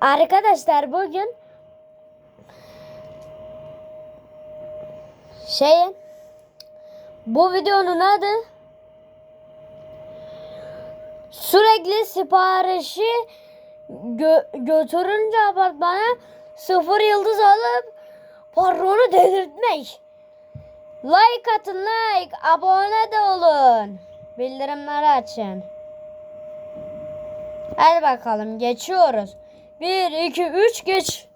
Arkadaşlar bugün şey bu videonun adı sürekli siparişi gö- götürünce apartmana sıfır yıldız alıp patronu delirtmek. Like atın like, abone de olun. Bildirimleri açın. Hadi bakalım geçiyoruz. 1, 2, 3 geç.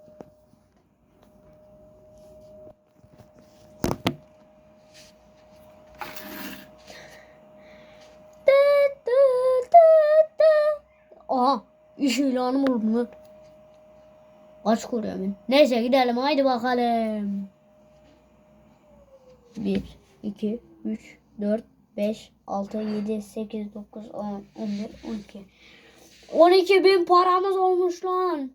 Aha iş ilanı buldum lan. Kaç kuruyor ben? Neyse gidelim haydi bakalım. 1, 2, 3, 4, 5, 6, 7, 8, 9, 10, 11, 12. 12 bin paramız olmuş lan.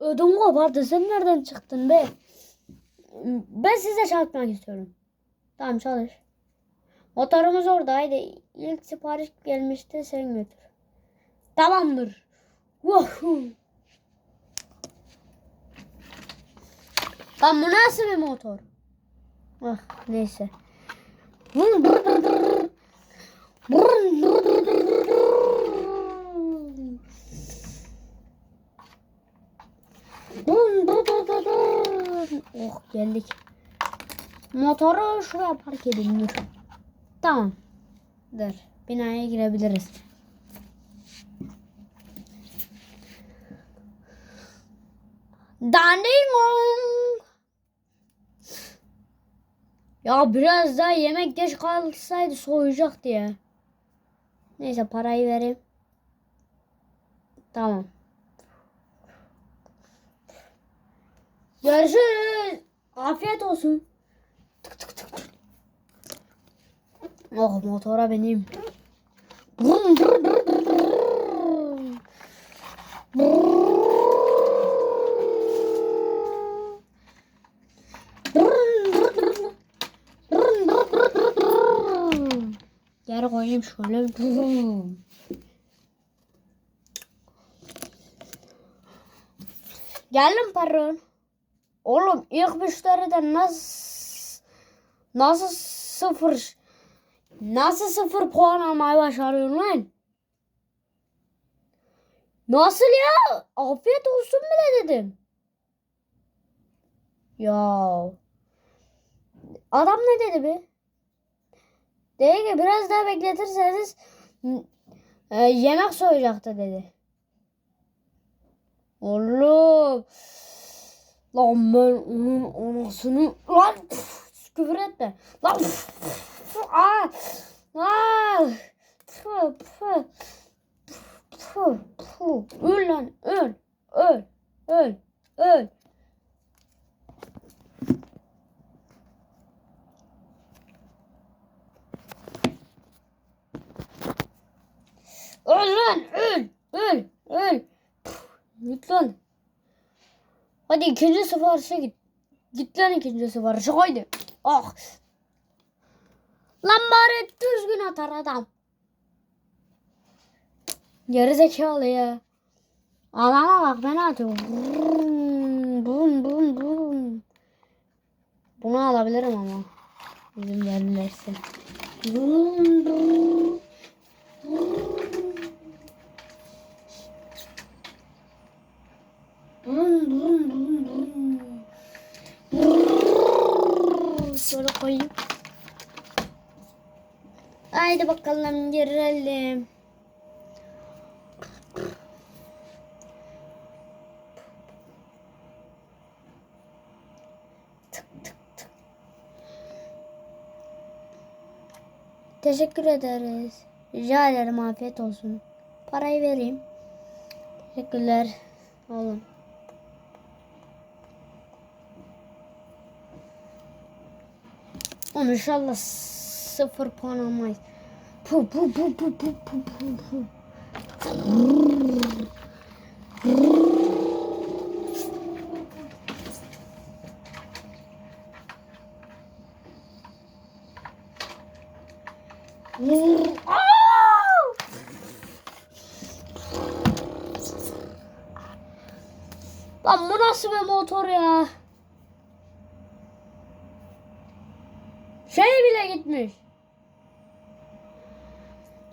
Ödüm kopardı. Sen nereden çıktın be? Ben size çalışmak istiyorum. Tamam çalış. Motorumuz orada. Haydi. İlk sipariş gelmişti. Sen götür. Tamamdır. Woohoo. Lan bu nasıl bir motor? Ah neyse. Oh geldik. Motoru şuraya park edin dur. Tamam. Dur. Binaya girebiliriz. Danding Ya biraz daha yemek geç kalsaydı soğuyacaktı ya. Neyse parayı vereyim. Tamam. Görüşürüz. Afiyet olsun. Tık tık tık tık. Oh motora vrum. Geri koyayım şöyle. Geldim patron. Oğlum ilk müşteriden nasıl nasıl sıfır nasıl sıfır puan almayı başarıyorsun lan? Nasıl ya? Afiyet olsun bile dedim. Ya. Adam ne dedi be? Dedi ki biraz daha bekletirseniz e, yemek soyacaktı dedi. Oğlum. Lan ben onun anasını lan püf, küfür etme. Lan püf, püf, aa, aa, püf, püf, püf, püf. Öl lan öl öl öl öl. Öl lan öl öl öl. Püf, lan. Hadi ikinci siparişe git. Git lan ikinci siparişe haydi. Ah. Lan bari düzgün atar adam. Geri zekalı ya. Adama bak ben atıyorum. Bum bum bum. Bunu alabilirim ama. Bizim verirlerse. Bum bum. Bum bum bum bum. Şöyle koyayım. Haydi bakalım girelim. Teşekkür ederiz. Rica ederim afiyet olsun. Parayı vereyim. Teşekkürler. Oğlum. Onu inşallah sıfır puan almayız. Pu pu pu pu pu pu pu. Lan bu nasıl bir motor ya? Şey bile gitmiş.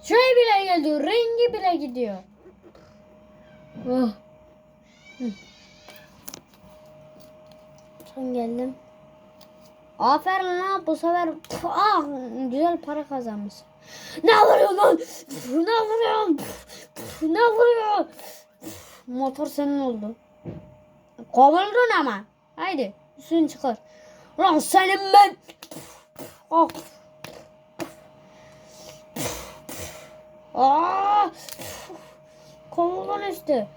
Şey bile gidiyor. Rengi bile gidiyor. Oh. Son geldim. Aferin lan bu sefer Pf, ah, güzel para kazanmış. Ne vuruyorsun lan? Pf, Ne vuruyorsun? Pf, pf, Ne vuruyor? Pf, Motor senin oldu. Kovuldun ama. Haydi üstünü çıkar. Lan senin ben. Oh. Aa! Kovuldun üstü.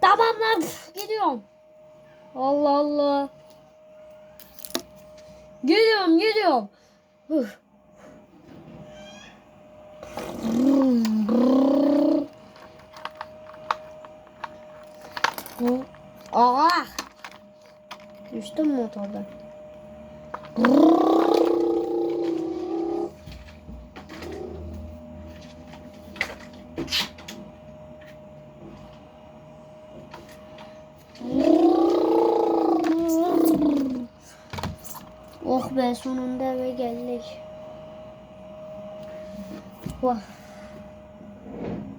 Tamam lan gidiyorum. Allah Allah. Gidiyorum gidiyorum. Aa! Düştüm motordan. Oh be sonunda eve geldik. Vah.